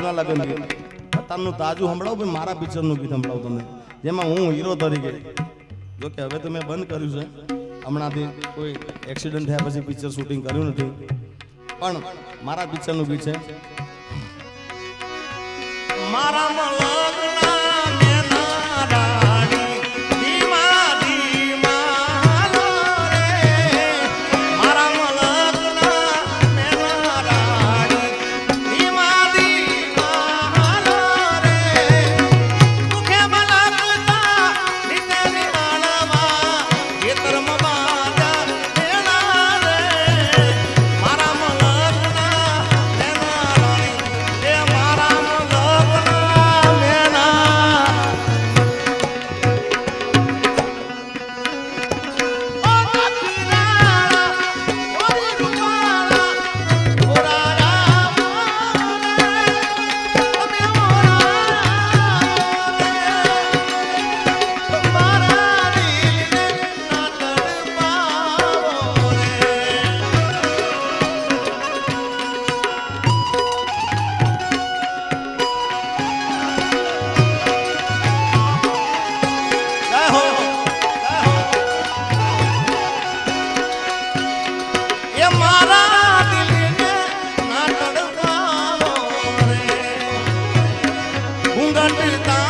જૂના લગન અત્યારનું તાજું સંભળાવું પણ મારા પિક્ચરનું ગીત સંભળાવું તમને જેમાં હું હીરો તરીકે, જો કે હવે તો મેં બંધ કર્યું છે. હમણાંથી કોઈ એક્સિડન્ટ થયા પછી પિક્ચર શૂટિંગ કર્યું નથી. પણ મારા પિક્ચરનું ગીત છે. મારા பூங்காட்டு தான்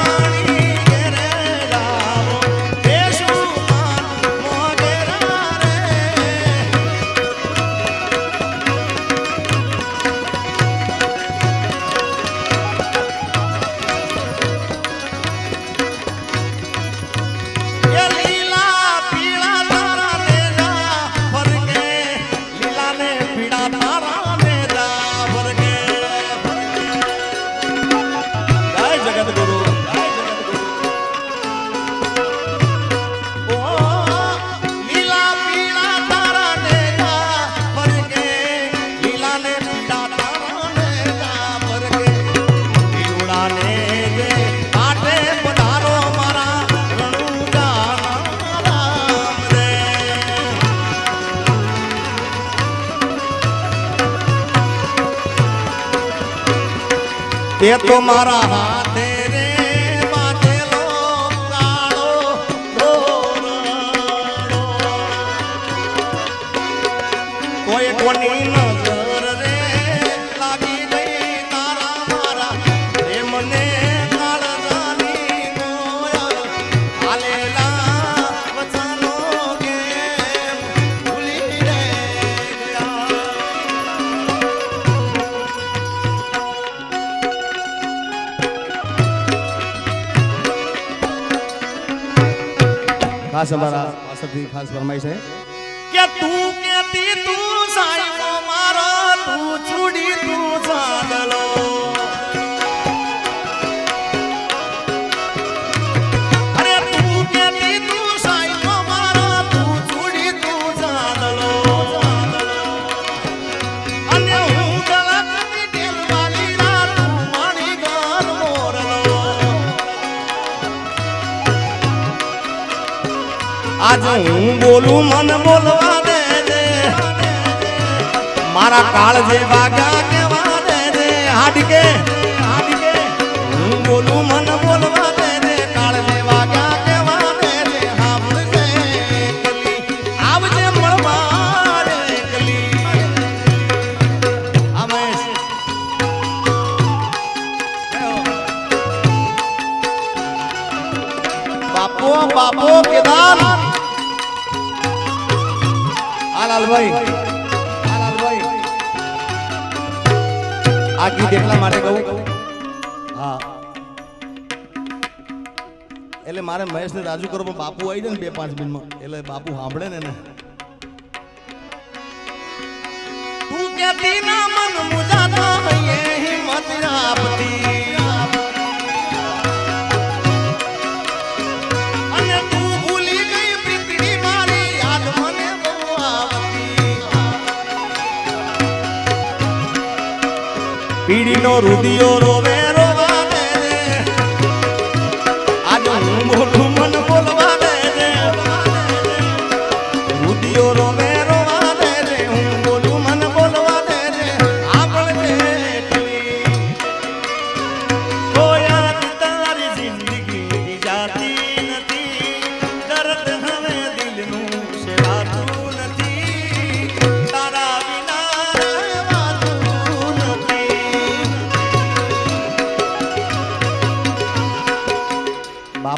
તે તો મારા હાથે રે બાંધેલો કાળો. કોઈ કોની નજર ખાસ અમારા પાસેથી ખાસ ફરમાઈ છે. કે તું કેતી તું સાઈબો મારો, તું છોડી તું આજ હું બોલું, મન બોલવા દે દે મારા કાળ જે વાગ્યા કેવા દે દે હાડકે હાડકે. હું બોલું બાપો, કેદાર. હાલાલભાઈ આ ગીત એટલા માટે કહું. હા. એટલે મારે મહેશને રાજુ કરો, પણ બાપુ આવી જાય ને બે પાંચ મિનિટમાં. એટલે બાપુ સાંભળે ને એને. તું કેતી ના મન મુજાતા હિંમત આપતી પીડીનો રુદિયો રોવા.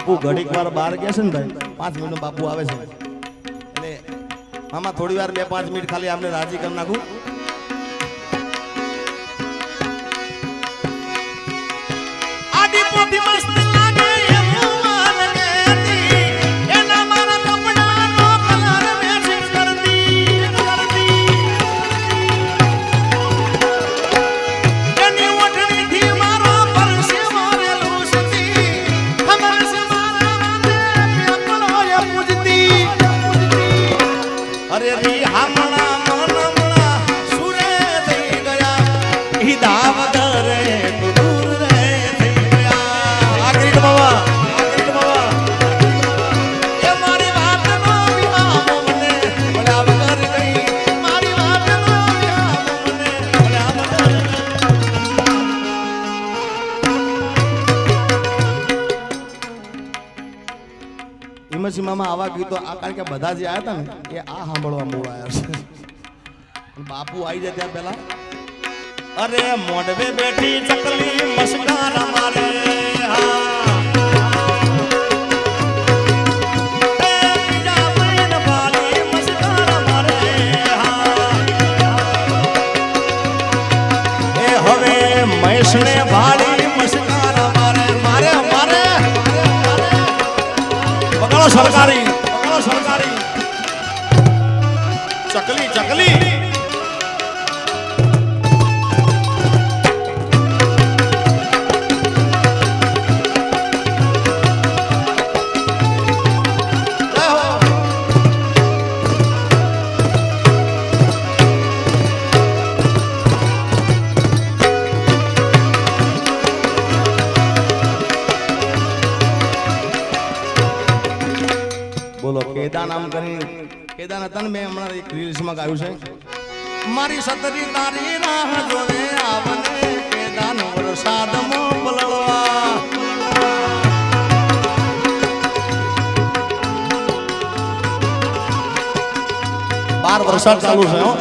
બાપુ ઘડીક વાર બહાર ગયા છે ને ભાઈ? પાંચ મિનિટ બાપુ આવે છે. એટલે મામા થોડી વાર બે પાંચ મિનિટ ખાલી આપણે રાજી કરી નાખું. હિમસી આવા ગીતો આ કારણ કે બધા જે આવ્યા હતા ને, એ આ સાંભળવા મૂળ છે બાપુ આવી જાય ત્યાં પેલા અરે મોડવે બેઠી ચકલી, મસ્કાર મારે, હા. সরকারি। નામ કરીને કેદાર હતા મેં હમણાં એક રીલ્સમાં ગાયું છે. મારી સતરી તારી રાહ જોવે આવને કેદાન વરસાદ મો પલળવા બાર વરસાદ ચાલુ છે, હો.